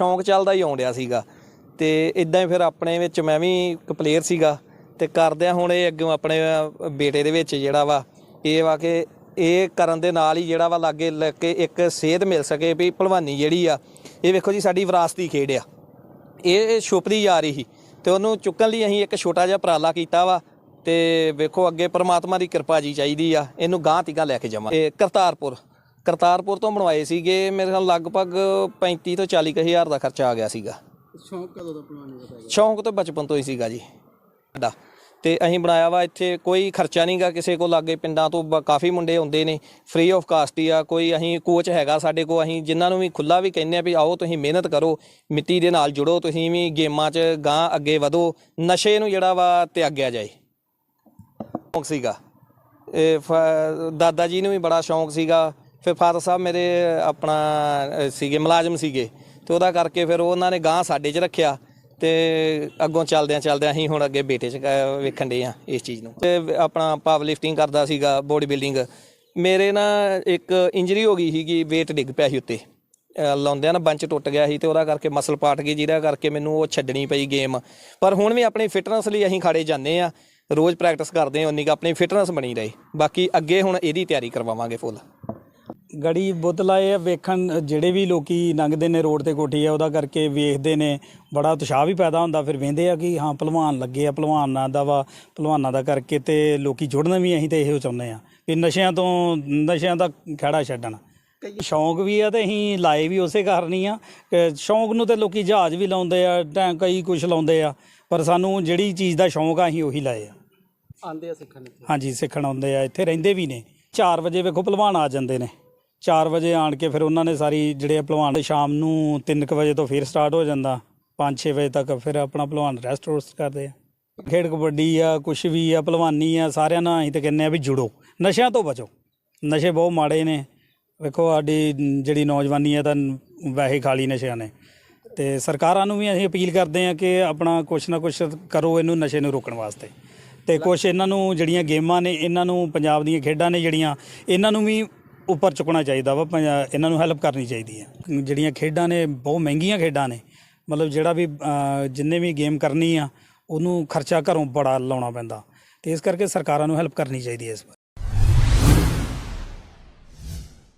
ਸ਼ੌਂਕ ਚੱਲਦਾ ਹੀ ਆਉਂਦਿਆ ਸੀਗਾ। ਤੇ ਇਦਾਂ ਹੀ ਫਿਰ ਆਪਣੇ ਵਿੱਚ ਮੈਂ ਵੀ ਇੱਕ ਪਲੇਅਰ ਸੀਗਾ। ਤੇ ਕਰਦਿਆਂ ਹੁਣ ਇਹ ਅੱਗੇ ਆਪਣੇ ਬੇਟੇ ਦੇ ਵਿੱਚ ਜਿਹੜਾ ਵਾ, ਇਹ ਵਾ ਕਿ ਇਹ ਕਰਨ ਦੇ ਨਾਲ ਹੀ ਜਿਹੜਾ ਵਾ ਲਾਗੇ ਲੱਗ ਕੇ ਇੱਕ ਸੇਧ ਮਿਲ ਸਕੇ ਵੀ ਭਲਵਾਨੀ ਜਿਹੜੀ ਆ, ਇਹ ਵੇਖੋ ਜੀ ਸਾਡੀ ਵਿਰਾਸਤੀ ਖੇਡ ਆ। ਇਹ ਛੁਪਦੀ ਜਾ ਰਹੀ ਸੀ। ਤੇ ਉਹਨੂੰ ਚੁੱਕਣ ਲਈ ਅਸੀਂ ਇੱਕ ਛੋਟਾ ਜਿਹਾ ਉਪਰਾਲਾ ਕੀਤਾ ਵਾ। ਤੇ ਵੇਖੋ ਅੱਗੇ ਪ੍ਰਮਾਤਮਾ ਦੀ ਕਿਰਪਾ ਜੀ ਚਾਹੀਦੀ ਆ। ਇਹਨੂੰ ਗਾਂਹ ਤੀਕਾਂ ਲੈ ਕੇ ਜਾਵਾਂ। ਇਹ ਕਰਤਾਰਪੁਰ। ਕਰਤਾਰਪੁਰ ਤੋਂ ਬਣਵਾਏ ਸੀਗੇ ਮੇਰੇ ਖਿਆਲ ਲਗਭਗ 35 ਤੋਂ 40 ਕੁ ਹਜ਼ਾਰ ਦਾ ਖਰਚਾ ਆ ਗਿਆ ਸੀਗਾ। ਸ਼ੌਂਕ ਕਦੋਂ ਦਾ ਬਣਾਉਣੇ ਦਾ ਪੈ ਗਿਆ? ਸ਼ੌਂਕ ਤਾਂ ਬਚਪਨ ਤੋਂ ਹੀ ਸੀਗਾ ਜੀ। ਸਾਡਾ ਤੇ ਅਸੀਂ ਬਣਾਇਆ ਵਾ ਇੱਥੇ ਕੋਈ ਖਰਚਾ ਨਹੀਂਗਾ ਕਿਸੇ ਕੋਲ ਲਾਗੇ ਪਿੰਡਾਂ ਤੋਂ ਬ- ਕਾਫੀ ਮੁੰਡੇ ਹੁੰਦੇ ਨੇ ਫ੍ਰੀ ਆਫ ਕਾਸਟ ਹੀ ਆ ਕੋਈ ਅਸੀਂ ਕੋਚ ਹੈਗਾ ਸਾਡੇ ਕੋਲ ਅਸੀਂ ਜਿਨ੍ਹਾਂ ਨੂੰ ਵੀ ਖੁੱਲਾ ਵੀ ਕਹਿੰਦੇ ਆ ਵੀ ਆਓ ਤੁਸੀਂ ਮਿਹਨਤ ਕਰੋ ਮਿੱਟੀ ਦੇ ਨਾਲ ਜੁੜੋ ਤੁਸੀਂ ਵੀ ਗੇਮਾਂ 'ਚ ਗਾਂ ਅੱਗੇ ਵਧੋ ਨਸ਼ੇ ਨੂੰ ਜਿਹੜਾ ਵਾ ਤਿਆਗਿਆ ਜਾਏ। ਸ਼ੌਂਕ ਸੀਗਾ। ਇਹ ਫ- ਦਾਦਾ ਜੀ ਨੂੰ ਵੀ ਬੜਾ ਸ਼ੌਂਕ ਸੀਗਾ ਫਿਰ ਫਾਦਰ ਸਾਹਿਬ ਮੇਰੇ ਆਪਣਾ ਅ, ਸੀਗੇ ਮੁਲਾਜ਼ਮ ਸੀਗੇ। ਤੇ ਉਹਦਾ ਕਰਕੇ ਫਿਰ ਉਹਨਾਂ ਨੇ ਗਾਂ ਸਾਡੇ 'ਚ ਰੱਖਿਆ ਤੇ ਅੱਗੋਂ ਚੱਲਦਿਆਂ ਚੱਲਦਿਆਂ ਅਸੀਂ ਹੁਣ ਅੱਗੇ ਬੇਟੇ 'ਚ ਕ- ਵੇਖਣ ਦੇ ਆ ਇਸ ਚੀਜ਼ ਨੂੰ। ਤੇ ਆਪਣਾ ਪਾਵਰ ਲਿਫਟਿੰਗ ਕਰਦਾ ਸੀਗਾ ਬੋਡੀ ਬਿਲਡਿੰਗ ਮੇਰੇ ਨਾ ਇੱਕ ਇੰਜਰੀ ਹੋ ਗਈ ਸੀਗੀ weight ਡਿੱਗ ਪਿਆ ਸੀ ਉੱਤੇ। ਅ, ਲਾਉਂਦਿਆਂ ਨਾ ਬੰਚ ਟੁੱਟ ਗਿਆ ਸੀ ਤੇ ਉਹਦਾ ਕਰਕੇ ਮਸਲ ਪਾਟ ਗਈ ਜਿਹਦਾ ਕਰਕੇ ਮੈਨੂੰ ਉਹ ਛੱਡਣੀ ਪਈ ਗੇਮ ਪਰ ਹੁਣ ਵੀ ਆਪਣੀ ਫਿਟਨੈਸ ਲਈ ਅਸੀਂ ਖਾੜੇ ਜਾਂਦੇ ਆ। ਰੋਜ਼ ਪ੍ਰੈਕਟਿਸ ਕਰਦੇ ਹਾਂ ਉਨੀ ਕੁ ਆਪਣੀ ਫਿਟਨੈਸ ਬਣੀ ਰਹੇ। ਬਾਕੀ ਅੱਗੇ ਹੁਣ ਇਹਦੀ ਤਿਆਰੀ ਕਰਵਾਵਾਂਗੇ ਫੁੱਲ ਗੜੀ ਬੁੱਤ ਲਾਏ ਆ ਵੇਖਣ ਜਿਹੜੇ ਵੀ ਲੋਕੀ ਲੰਘਦੇ ਨੇ ਰੋਡ ਤੇ ਕੋਠੀ ਆ ਉਹਦਾ ਕਰਕੇ ਵੇਖਦੇ ਨੇ ਬੜਾ ਉਤਸ਼ਾਹ ਵੀ ਪੈਦਾ ਹੁੰਦਾ ਫਿਰ ਵੇਂਦੇ ਆ ਕਿ ਹਾਂ ਪਹਿਲਵਾਨ ਲੱਗੇ ਆ ਪਹਿਲਵਾਨਾਂ ਦਾ ਵਾ ਪਹਿਲਵਾਨਾਂ ਦਾ ਕਰਕੇ ਤੇ ਲੋਕੀ ਜੁੜਨ ਵੀ ਅਸੀਂ ਤੇ ਇਹੋ ਚਾਹੁੰਦੇ ਆ ਕਿ ਨਸ਼ਿਆਂ ਤੋਂ ਨਸ਼ਿਆਂ ਦਾ ਖੜਾ ਛੱਡਣ। ਸ਼ੌਂਕ ਵੀ ਆ ਤੇ ਅਸੀਂ ਲਾਏ ਵੀ ਉਸੇ ਕਾਰਨ ਹੀ ਆ ਸ਼ੌਂਕ ਨੂੰ ਤੇ ਲੋਕੀ ਜਹਾਜ਼ ਵੀ ਲਾਉਂਦੇ ਆ ਕਈ ਕੁਝ ਲਾਉਂਦੇ ਆ ਪਰ ਸਾਨੂੰ ਜਿਹੜੀ ਚੀਜ਼ ਦਾ ਸ਼ੌਂਕ ਆ ਅਸੀਂ ਉਹੀ ਲਾਏ ਆ। ਆਂਦੇ ਆ ਸਿੱਖਣ ਹਾਂਜੀ ਸਿੱਖਣ ਆਉਂਦੇ ਆ ਇੱਥੇ ਰਹਿੰਦੇ ਵੀ ਨੇ 4 ਵਜੇ ਵੇਖੋ ਪਹਿਲਵਾਨ ਆ ਜਾਂਦੇ ਨੇ। 4 ਵਜੇ ਆਣ ਕੇ ਫਿਰ ਉਹਨਾਂ ਨੇ ਸਾਰੀ ਜਿਹੜੇ ਆ ਪਹਿਲਵਾਨ ਸ਼ਾਮ ਨੂੰ 3 ਵਜੇ ਤੋਂ ਫਿਰ ਸਟਾਰਟ ਹੋ ਜਾਂਦਾ। 5-6 ਵਜੇ ਤੱਕ ਫਿਰ ਆਪਣਾ ਪਹਿਲਵਾਨ ਰੈਸਟ ਰੋਸਟ ਕਰਦੇ ਆ। ਖੇਡ ਕਬੱਡੀ ਆ, ਕੁਛ ਵੀ ਆ ਪਹਿਲਵਾਨੀ ਆ, ਸਾਰਿਆਂ ਨਾਲ ਅਸੀਂ ਤਾਂ ਕਹਿੰਦੇ ਆ ਵੀ ਜੁੜੋ। ਨਸ਼ਿਆਂ ਤੋਂ ਬਚੋ। ਨਸ਼ੇ ਬਹੁਤ ਮਾੜੇ ਨੇ। ਵੇਖੋ ਸਾਡੀ ਜਿਹੜੀ ਨੌਜਵਾਨੀ ਆ ਤਾਂ ਵੈਸੇ ਖਾਲੀ ਨਸ਼ਿਆਂ ਨੇ। ਤੇ ਸਰਕਾਰਾਂ ਨੂੰ ਵੀ ਅਸੀਂ ਅਪੀਲ ਕਰਦੇ ਆ ਕਿ ਆਪਣਾ ਕੁਛ ਨਾ ਕੁਛ ਕਰੋ ਇਹਨੂੰ ਨਸ਼ੇ ਨੂੰ ਰੋਕਣ ਵਾਸਤੇ। ਤੇ ਕੁਛ ਇਹਨਾਂ ਨੂੰ ਜਿਹੜੀਆਂ ਗੇਮਾਂ ਨੇ, ਇਹਨਾਂ ਨੂੰ ਪੰਜਾਬ ਦੀਆਂ ਖੇਡਾਂ ਨੇ ਜਿਹੜੀਆਂ, ਇਹਨਾਂ ਨੂੰ ਵੀ ਉੱਪਰ ਚੁੱਕਣਾ ਚਾਹੀਦਾ ਵਾ ਪੰਜਾ- ਇਹਨਾਂ ਨੂੰ ਹੈਲਪ ਕਰਨੀ ਚਾਹੀਦੀ ਹੈ ਜਿਹੜੀਆਂ ਖੇਡਾਂ ਨੇ ਬਹੁਤ ਮਹਿੰਗੀਆਂ ਖੇਡਾਂ ਨੇ ਮਤਲਬ ਜਿਹੜਾ ਵੀ ਅਹ, ਜਿੰਨੇ ਵੀ ਗੇਮ ਕਰਨੀ ਆ ਉਹਨੂੰ ਖਰਚਾ ਘਰੋਂ ਬੜਾ ਲਾਉਣਾ ਪੈਂਦਾ। ਤੇ ਇਸ ਕਰਕੇ ਸਰਕਾਰਾਂ ਨੂੰ ਹੈਲਪ ਕਰਨੀ ਚਾਹੀਦੀ ਹੈ ਇਸ ਬਾਰੇ।